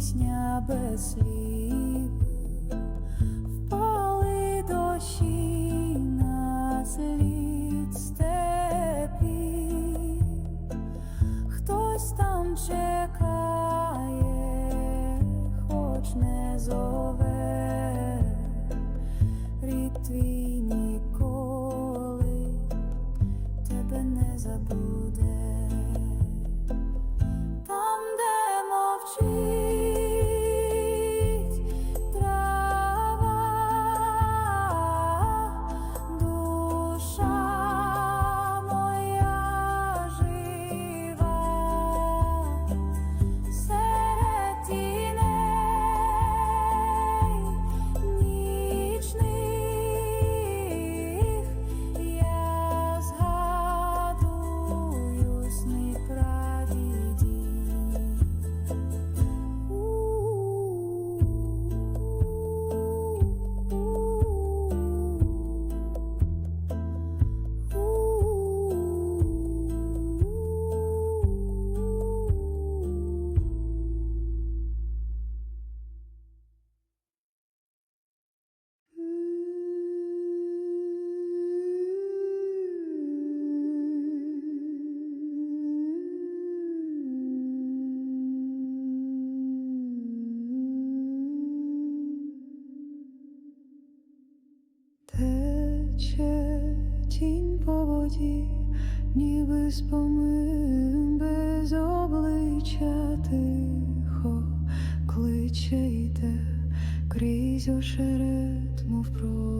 пісня без слів. тече тінь по воді, ніби спомин без обличчя тихо кличе йде крізь ошерет, мов про.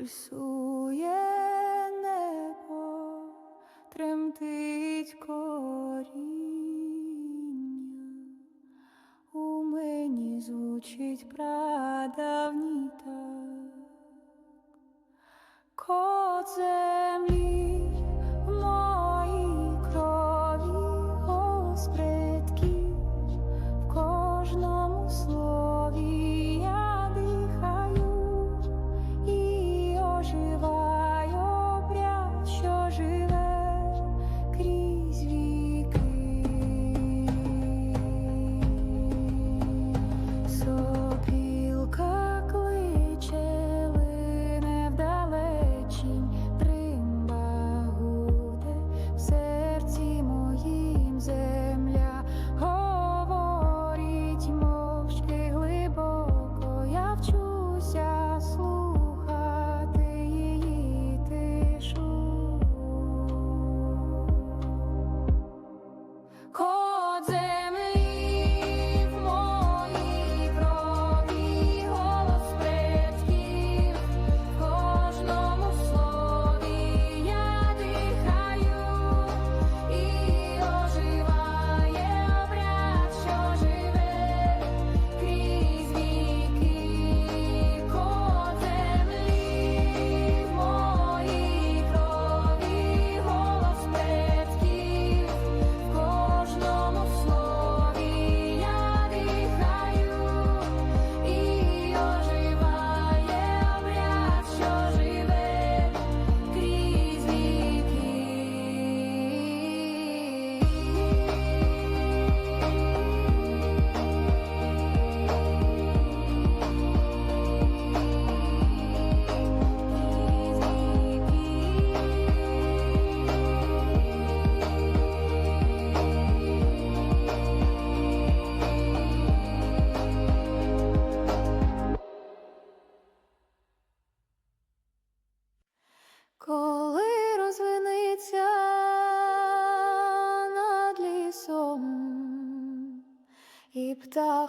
Пульсує небо, тремтить коріння. У мені звучить прадавній так. Кот землі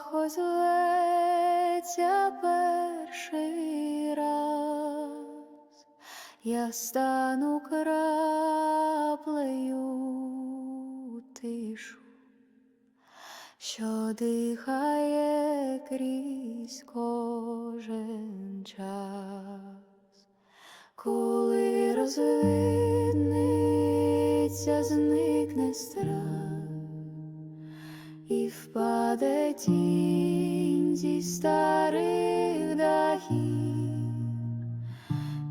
птах озветься перший раз, я стану краплею тишу, що дихає крізь кожен час. Коли розвиднеться, зникне страх і впаде тінь зі старих дахів,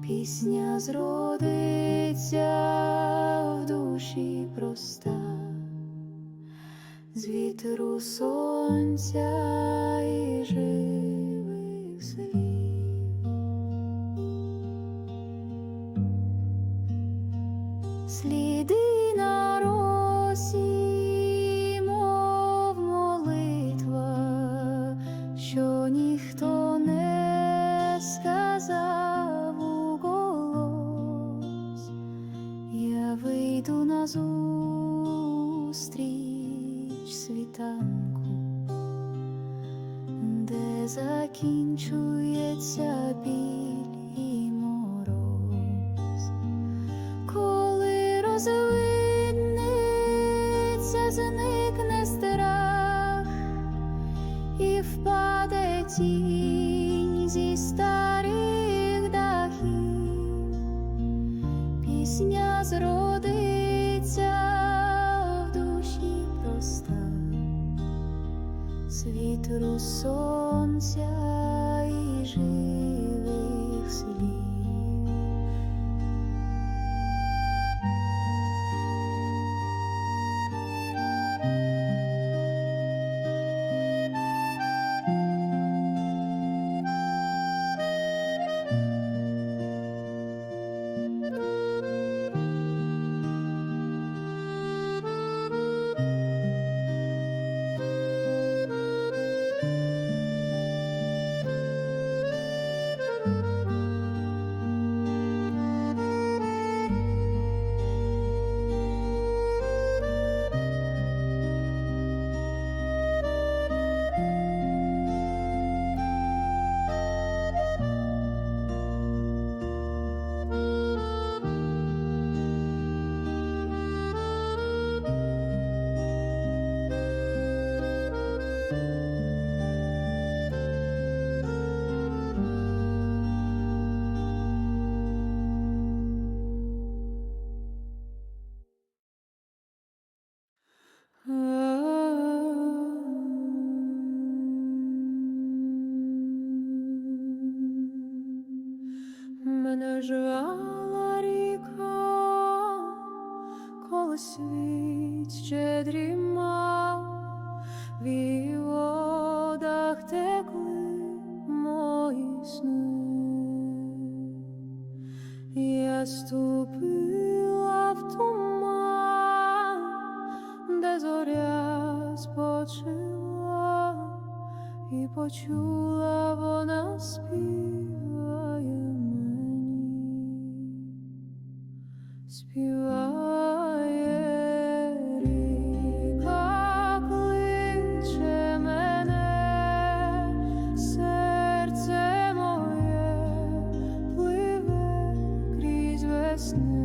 пісня зродиться в душі проста, з вітру сонця і живих зникне страх і впаде тінь зі старих дахів, пісня зродиться в душі проста, з вітру мене жвала ріка, коли світ ще дрімав, в її водах текли мої сни, я ступила в туман, де зоря спочила і почула вона спів. last night.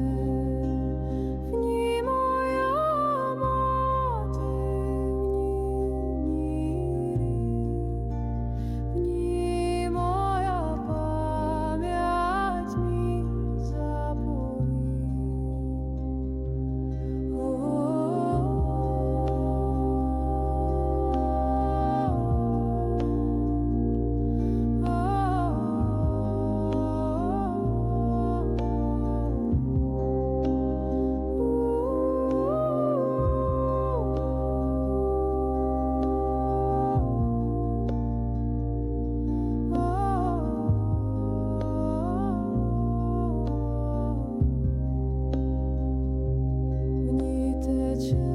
you.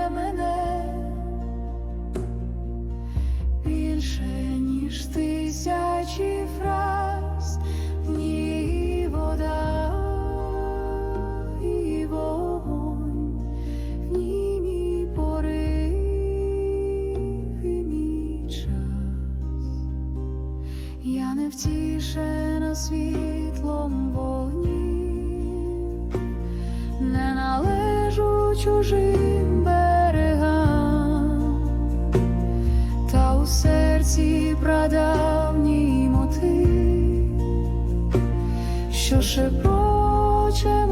світлом вогні, не належу чужим берегам. Та у серці прадавній мотив, що шепоче